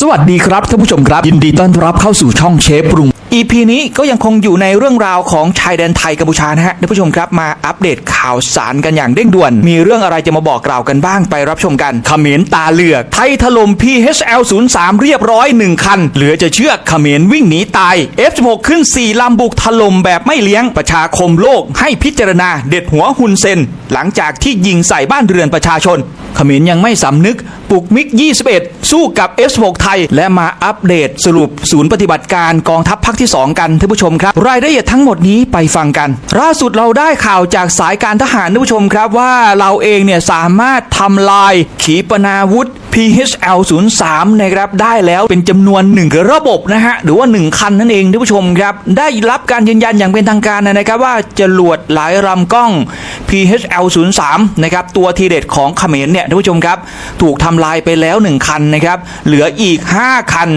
สวัสดีครับท่านผู้ชมครับ ยินดีต้อนรับเข้าสู่ช่องเชฟปรุง EP นี้ก็ยังคงอยู่ในเรื่องราวของชายแดนไทยกัมพูชานะฮะท่านผู้ชมครับมาอัปเดตข่าวสารกันอย่างเร่งด่วน มีเรื่องอะไรจะมาบอกกล่าวกันบ้างไปรับชมกันเขมรตาเหลือก ไทยถล่ม PHL 03 เรียบร้อย 1 คัน เหลือจะเชื่อเขมรวิ่งหนีตาย F16 ขึ้น 4 ลำบุกถล่มแบบไม่เลี้ยงประชาคมโลกให้พิจารณาเด็ดหัวฮุนเซนหลังจากที่ยิงใส่บ้านเรือนประชาชน เขมรยังไม่สำนึกปลุกมิก 21 สู้กับ S6 ไทย และมาอัปเดตสรุปศูนย์ปฏิบัติการกองทัพภาคที่ 2 กันท่านผู้ชมครับ รายละเอียดทั้งหมดนี้ไปฟังกันล่าสุดเราได้ข่าวจากสายการทหารท่านผู้ชมครับว่าเราเองเนี่ยสามารถทำลายขีปนาวุธ PHL 03นะครับได้แล้วเป็นจำนวนหนึ่งระบบนะฮะหรือว่า 1 คันนั่นเองท่านผู้ชมครับ ได้รับการยืนยันอย่างเป็นทางการนะครับว่าจรวดหลายลำกล้อง PHL 03นะครับตัวทีเด็ดของเขมรเนี่ยท่านผู้ชมครับ ถูกทำลายไปแล้ว 1 คันนะครับเหลืออีก 5 คัน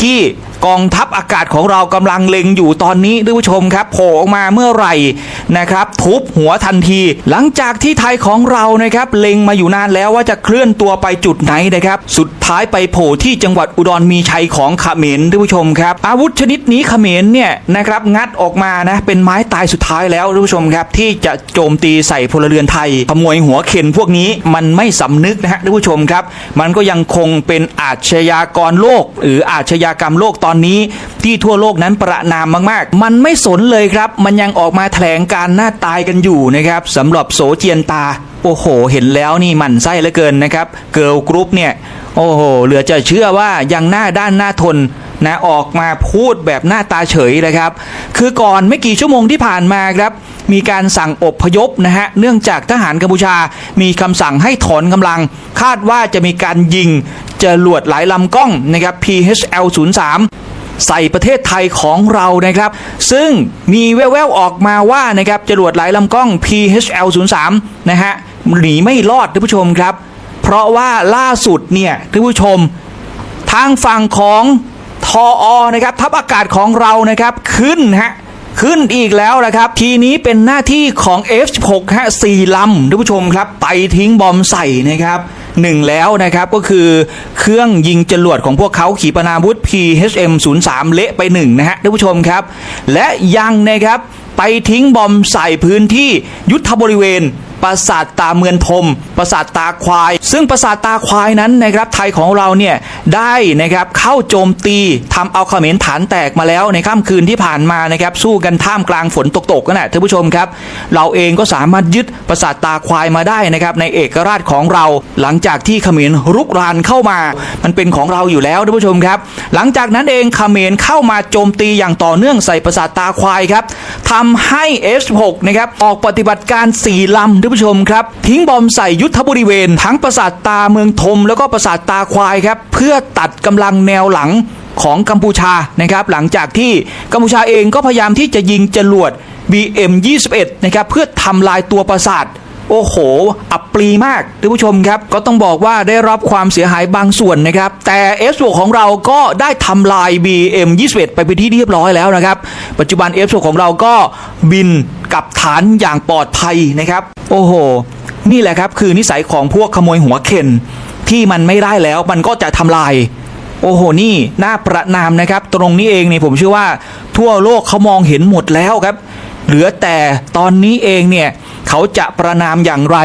ที่กองทัพอากาศของเรากำลังเล็งอยู่ตอนนี้ท่านผู้ชมครับโผล่ออกมาเมื่อไหร่นะครับ ทุบหัวทันที หลังจากที่ไทยของเรานะครับเล็งมาอยู่นานแล้วว่าจะเคลื่อนตัวไปจุดไหนนะครับสุดท้ายไปโผล่ที่จังหวัดอุดรมีชัยของเขมรท่านผู้ชมครับ อาวุธชนิดนี้เขมรเนี่ยนะครับงัดออกมานะเป็นไม้ตายสุดท้ายแล้วท่านผู้ชมครับ ที่จะโจมตีใส่พลเรือนไทยขโมยหัวเข็นพวกนี้มันไม่สำนึกนะฮะท่านผู้ชมครับ มันก็ยังคงเป็นอาชญากรโลก หรืออาชญากรรมโลกตออนนี้ที่ทั่วโลกนั้นประนามมากๆ มันไม่สนเลยครับ มันยังออกมาแถลงการหน้าตายกันอยู่นะครับสำหรับโสเจียนตา โอ้โห เห็นแล้วนี่มันไส้เหลือเกินนะครับ เกิร์ลกรุ๊ปเนี่ย โอ้โห เหลือจะเชื่อว่ายังหน้าด้านหน้าทน นะออกมาพูดแบบหน้าตาเฉยนะครับ คือก่อนไม่กี่ชั่วโมงที่ผ่านมาครับมีการสั่งอบพยพนะฮะเนื่องจากทหารกัมพูชา มีคำสั่งให้ถอนกำลัง คาดว่าจะมีการยิงจรวดหลายลำกล้องนะครับ PHL 03ใส่ประเทศไทยของเรานะครับ ซึ่งมีแว่วๆออกมาว่านะครับจรวดหลายลำกล้อง PHL 03นะฮะหนีไม่รอดท่านผู้ชมครับ เพราะว่าล่าสุดเนี่ยท่านผู้ชม ทางฝั่งของ ทออนะครับทัพอากาศของเรานะครับขึ้นฮะขึ้นอีกแล้วนะครับ ทีนี้เป็นหน้าที่ของ F16 ฮะสี่ลำท่านผู้ชมครับ ไปทิ้งบอมใส่นะครับหนึ่งแล้วนะครับก็คือเครื่องยิงจรวดของพวกเขาขีปนาวุธ PHM 03เละไปหนึ่งนะฮะท่านผู้ชมครับ และยังนะครับไปทิ้งบอมใส่พื้นที่ยุทธบริเวณ ปราสาทตาเมือนพรมปราสาทตาควาย ซึ่งปราสาทตาควายนั้นนะครับไทยของเราเนี่ยได้นะครับเข้าโจมตีทำเอาเขมรฐานแตกมาแล้วในค่ำคืนที่ผ่านมานะครับสู้กันท่ามกลางฝนตกๆกันนะท่านผู้ชมครับ เราเองก็สามารถยึดปราสาทตาควายมาได้นะครับในเอกราชของเรา หลังจากที่เขมรรุกรานเข้ามา มันเป็นของเราอยู่แล้วท่านผู้ชมครับ หลังจากนั้นเองเขมรเข้ามาโจมตีอย่างต่อเนื่องใส่ปราสาทตาควายครับทำให้ F6 นะครับออกปฏิบัติการสี่ลำท่านผู้ชมครับ ทิ้งบอมใส่ยุทธบริเวณ ทั้งปราสาทตาเมืองทมแล้วก็ปราสาทตาควายครับ เพื่อตัดกำลังแนวหลังของกัมพูชานะครับ หลังจากที่กัมพูชาเองก็พยายามที่จะยิงจรวด BM21 นะครับเพื่อทำลายตัวปราสาท โอ้โห อับปรีมากท่านผู้ชมครับ ก็ต้องบอกว่าได้รับความเสียหายบางส่วนนะครับ แต่ f อของเราก็ได้ทำลาย BM21 ไปเป็นที่เรียบร้อยแล้วนะครับ ปัจจุบัน f อของเราก็บินกับฐานอย่างปลอดภัยนะครับ โอ้โห นี่แหละครับคือนิสัยของพวกขโมยหัวเข็นที่มันไม่ได้แล้วมันก็จะทำลาย โอ้โห นี่น่าประนามนะครับ ตรงนี้เองเนี่ยผมเชื่อว่า ทั่วโลกเขามองเห็นหมดแล้วครับ เหลือแต่ตอนนี้เองเนี่ย เขาจะประนามอย่างไร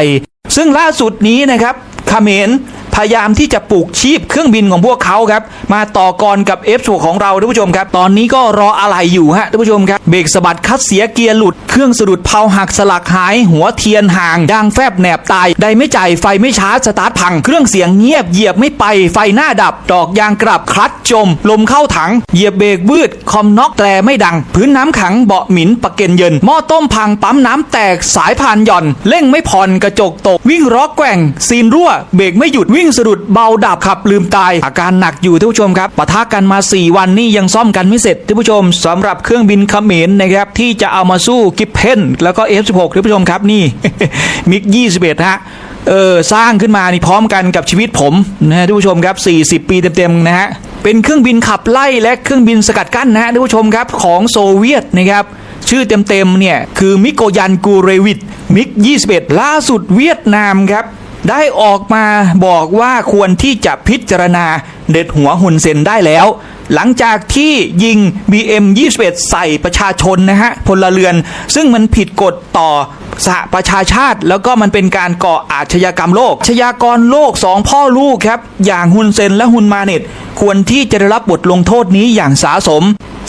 ซึ่งล่าสุดนี้นะครับเขมร พยายามที่จะปลูกชีพเครื่องบินของพวกเขาครับมาต่อกรกับ f อของเราท่านผู้ชมครับ ตอนนี้ก็รออะไรอยู่ฮะท่านผู้ชมครับเบรกสะบัดคัดเสียเกียร์หลุดเครื่องสะดุดเพาหักสลักหาย หัวเทียนห่างยางแฟบแหนบตายได้ไม่จ่ายไฟไม่ช้าสตาร์ทพัง เครื่องเสียงเงียบเหยียบไม่ไปไฟหน้าดับ ดอกยางกลับคลัตช์จม ลมเข้าถัง เหยียบเบรกวืดคอมน็อกแตรไม่ดัง พื้นน้ำขังเบาะหมินปะเก็นเยินหม้อต้มพังปั๊มน้ำแตกสายพานหย่อนเร่งไม่ผ่อนกระจกตกวิ่งล้อแกว่งซีนรั่วเบรกไม่หยุดวิ่่งสะดุดเบาดับขับลืมตาย อาการหนักอยู่ท่านผู้ชมครับปะทะกันมา 4 วันนี่ยังซ่อมกันไม่เสร็จท่านผู้ชมสำหรับเครื่องบินเขมรนะครับที่จะเอามาสู้กิฟเพนแล้วก็ F16 ท่านผู้ชมครับนี่มิก21ฮะเออสร้างขึ้นมานี่พร้อมกันกับชีวิตผมนะฮะท่านผู้ชมครับ 40 ปีเต็มๆนะฮะเป็นเครื่องบินขับไล่และเครื่องบินสกัดกั้นนะฮะท่านผู้ชมครับของโซเวียตนะครับชื่อเต็มๆเนี่ยคือมิโกยันกูเรวิตมิก 21 ล่าสุดเวียดนามครับ ได้ออกมาบอกว่าควรที่จะพิจารณาเด็ดหัวหุนเซนได้แล้ว หลังจากที่ยิง BM 21 ใส่ประชาชนนะฮะพลเรือน ซึ่งมันผิดกฎต่อ สหประชาชาติ แล้วก็มันเป็นการก่ออาชญากรรมโลกชญากรโลกสองพ่อลูกครับ อย่างฮุนเซนและฮุนมาเน็ตควรที่จะได้รับบทลงโทษนี้อย่างสาสม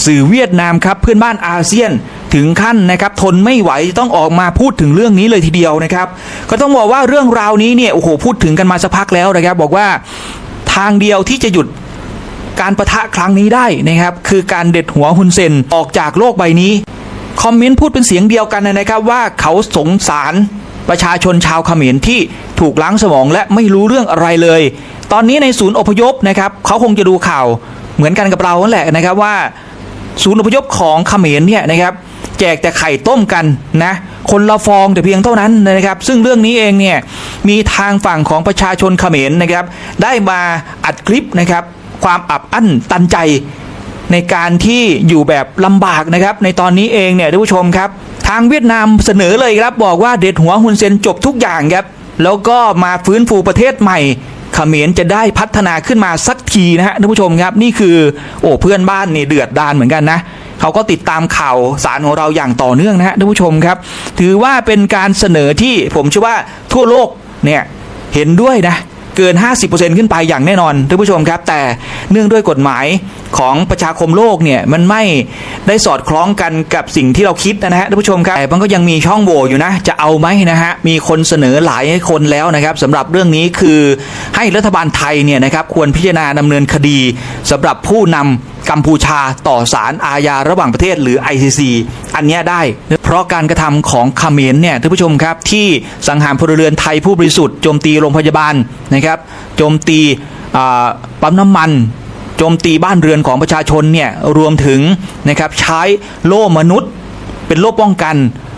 สื่อเวียดนามครับเพื่อนบ้านอาเซียนถึงขั้นนะครับทนไม่ไหวต้องออกมาพูดถึงเรื่องนี้เลยทีเดียวนะครับ ก็ต้องบอกว่าเรื่องราวนี้เนี่ยโอ้โหพูดถึงกันมาสักพักแล้วนะครับ บอกว่าทางเดียวที่จะหยุดการประทะครั้งนี้ได้นะครับ คือการเด็ดหัวฮุนเซนออกจากโลกใบนี้ คอมเมนต์พูดเป็นเสียงเดียวกันนะครับว่าเขาสงสารประชาชนชาวเขมรที่ถูกล้างสมองและไม่รู้เรื่องอะไรเลย ตอนนี้ในศูนย์อพยพนะครับเขาคงจะดูข่าวเหมือนกันกับเราแหละนะครับว่า ศูนย์อพยพของเขมรเนี่ยนะครับแจกแต่ไข่ต้มกันนะคนละฟองแต่เพียงเท่านั้นนะครับ ซึ่งเรื่องนี้เองเนี่ยมีทางฝั่งของประชาชนเขมรนะครับ ได้มาอัดคลิปนะครับ ความอับอั้นตันใจ ในการที่อยู่แบบลำบากนะครับ ในตอนนี้เองเนี่ยท่านผู้ชมครับ ทางเวียดนามเสนอเลยครับบอกว่าเด็ดหัวฮุนเซนจบทุกอย่างครับแล้วก็มาฟื้นฟูประเทศใหม่เขมรจะได้พัฒนาขึ้นมาสักทีนะฮะท่านผู้ชมครับนี่คือโอ้เพื่อนบ้านนี่เดือดดานเหมือนกันนะเขาก็ติดตามข่าวสารของเราอย่างต่อเนื่องนะฮะท่านผู้ชมครับ ถือว่าเป็นการเสนอที่ผมเชื่อว่าทั่วโลกเนี่ยเห็นด้วยนะ เกิน 50%ขึ้นไปอย่างแน่นอนท่านผู้ชมครับ แต่เนื่องด้วยกฎหมายของประชาคมโลกเนี่ยมันไม่ได้สอดคล้องกันกับสิ่งที่เราคิดนะฮะท่านผู้ชมครับแต่มันก็ยังมีช่องโหว่อยู่นะ จะเอาไหมนะฮะมีคนเสนอหลายคนแล้วนะครับสำหรับเรื่องนี้คือให้รัฐบาลไทยเนี่ยนะครับควรพิจารณาดำเนินคดีสำหรับผู้นำ กัมพูชาต่อศาลอาญาระหว่างประเทศหรือ ICC อันนี้ได้ เพราะการกระทำของเขมรเนี่ยท่านผู้ชมครับที่สังหารพลเรือนไทยผู้บริสุทธิ์โจมตีโรงพยาบาลนะครับโจมตีปั๊มน้ำมันโจมตีบ้านเรือนของประชาชนเนี่ยรวมถึงนะครับใช้โล่มนุษย์ เป็นโล่ป้องกัน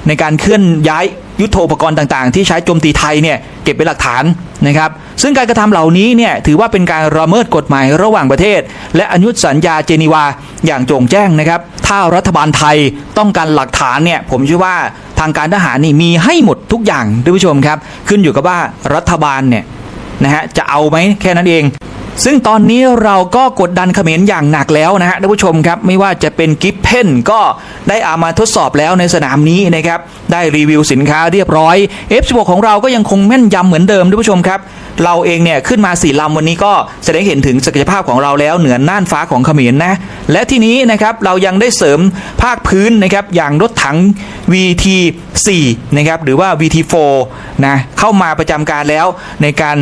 ในการเคลื่อนย้าย ยุทโธปกรณ์ต่างๆ ที่ใช้โจมตีไทยเนี่ยเก็บเป็นหลักฐานนะครับ ซึ่งการกระทำเหล่านี้เนี่ยถือว่าเป็นการละเมิดกฎหมายระหว่างประเทศ และอนุสัญญาเจนีวาอย่างโจ่งแจ้งนะครับ ถ้ารัฐบาลไทยต้องการหลักฐานเนี่ยผมเชื่อว่าทางการทหารนี่มีให้หมดทุกอย่างท่านผู้ชมครับ ขึ้นอยู่กับว่ารัฐบาลเนี่ยนะฮะจะเอาไหมแค่นั้นเอง ซึ่งตอนนี้เราก็กดดันเขมรอย่างหนักแล้วนะฮะท่านผู้ชมครับ ไม่ว่าจะเป็นกิฟเพนก็ได้อามาทดสอบแล้วในสนามนี้นะครับ ได้รีวิวสินค้าเรียบร้อย F16 ของเราก็ยังคงแม่นยำเหมือนเดิมท่านผู้ชมครับ เราเองเนี่ยขึ้นมาสี่ลำวันนี้ก็แสดงเห็นถึงศักยภาพของเราแล้วเหนือน่านฟ้าของเขมรนะ และที่นี้นะครับเรายังได้เสริมภาคพื้นนะครับอย่างรถถัง VT4 นะครับหรือว่า VT4 นะเข้ามาประจำการแล้วในการ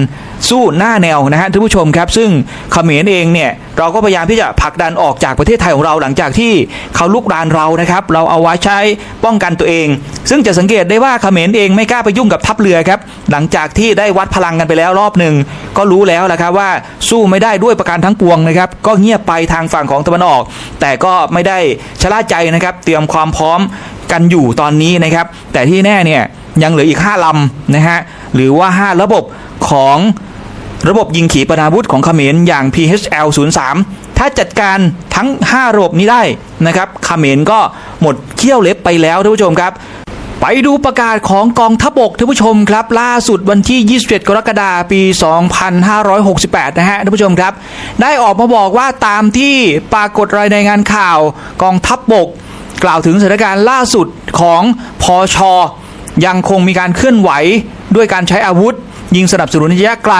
สู้หน้าแนวนะฮะท่านผู้ชมครับ ซึ่งเขมรเองเนี่ยเราก็พยายามที่จะผลักดันออกจากประเทศไทยของเราหลังจากที่เขาลุกรานเรานะครับเราเอาไว้ใช้ป้องกันตัวเอง ซึ่งจะสังเกตได้ว่าเขมรเองไม่กล้าไปยุ่งกับทัพเรือครับหลังจากที่ได้วัดพลังกันไปแล้วรอบหนึ่งก็รู้แล้วแหละครับว่าสู้ไม่ได้ด้วยประการทั้งปวงนะครับก็เงียบไปทางฝั่งของตะวันออก แต่ก็ไม่ได้ชะล่าใจนะครับเตรียมความพร้อมกันอยู่ตอนนี้นะครับ แต่ที่แน่เนี่ยยังเหลืออีก 5ลำนะฮะหรือว่า 5 ระบบของ ระบบยิงขีปนาวุธของเขมรอย่าง PHL 03ถ้าจัดการทั้ง 5 ระบบนี้ได้นะครับเขมรก็หมดเขี้ยวเล็บไปแล้วท่านผู้ชมครับ ไปดูประกาศของกองทัพบกท่านผู้ชมครับ ล่าสุดวันที่ 27 กรกฎาคมปี 2568 นะฮะท่านผู้ชมครับ ได้ออกมาบอกว่าตามที่ปรากฏรายงานข่าวกองทัพบก กล่าวถึงสถานการณ์ล่าสุดของพอชอยังคงมีการเคลื่อนไหวด้วยการใช้อาวุธ ยิงสนับสนุนระยะไกล